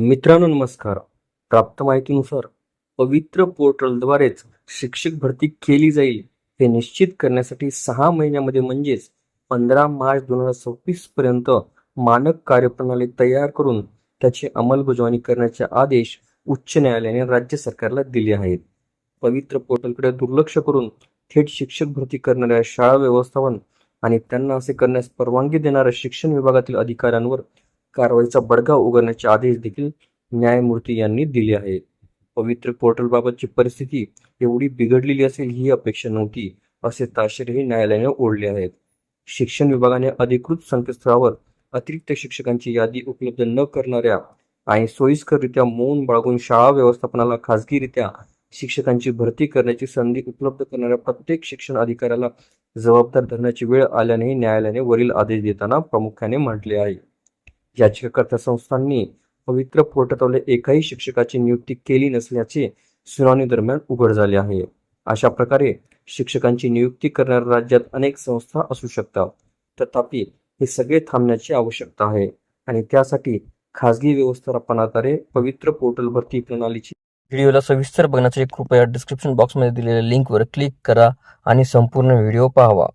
मित्रांनो नमस्कार. प्राप्त माहितीनुसार पवित्र पोर्टलद्वारेच शिक्षक भरती केली जाईल हे निश्चित करण्यासाठी सहा महिन्यामध्ये म्हणजेच पंधरा मार्च दोन हजार सव्वीस पर्यंत मानक कार्यप्रणाली तयार करून त्याची अंमलबजावणी करण्याचे आदेश उच्च न्यायालयाने राज्य सरकारला दिले आहेत. पवित्र पोर्टलकडे दुर्लक्ष करून थेट शिक्षक भरती करणाऱ्या शाळा व्यवस्थापन आणि त्यांना असे करण्यास परवानगी देणाऱ्या शिक्षण विभागातील अधिकाऱ्यांवर कारवाईचा बडगा उघडण्याचे आदेश देखील न्यायमूर्ती यांनी दिले आहेत. पवित्र पोर्टलबाबतची परिस्थिती एवढी बिघडलेली असेल ही अपेक्षा नव्हती असे ताशेरही न्यायालयाने ओढले आहेत. शिक्षण विभागाने अधिकृत संकेतस्थळावर अतिरिक्त शिक्षकांची यादी उपलब्ध न करणाऱ्या आणि सोयीस्कररित्या मौन बाळगून शाळा व्यवस्थापनाला खाजगीरित्या शिक्षकांची भरती करण्याची संधी उपलब्ध करणाऱ्या प्रत्येक शिक्षण अधिकाऱ्याला जबाबदार धरण्याची वेळ आल्यानेही न्यायालयाने वरील आदेश देताना प्रामुख्याने म्हटले आहे. याचिकाकर्ता संस्थांनी पवित्र पोर्टातवले एकाही शिक्षकाची नियुक्ती केली नसल्याचे सुनावणी दरम्यान उघड झाले आहे. अशा प्रकारे शिक्षकांची नियुक्ती करणाऱ्या राज्यात अनेक संस्था असू शकतात. तथापि हे सगळे थांबण्याची आवश्यकता आहे आणि त्यासाठी खासगी व्यवस्थापनाद्वारे पवित्र पोर्टल भरती प्रणालीची व्हिडिओला सविस्तर बघण्यासाठी कृपया डिस्क्रिप्शन बॉक्समध्ये दिलेल्या लिंकवर क्लिक करा आणि संपूर्ण व्हिडिओ पाहावा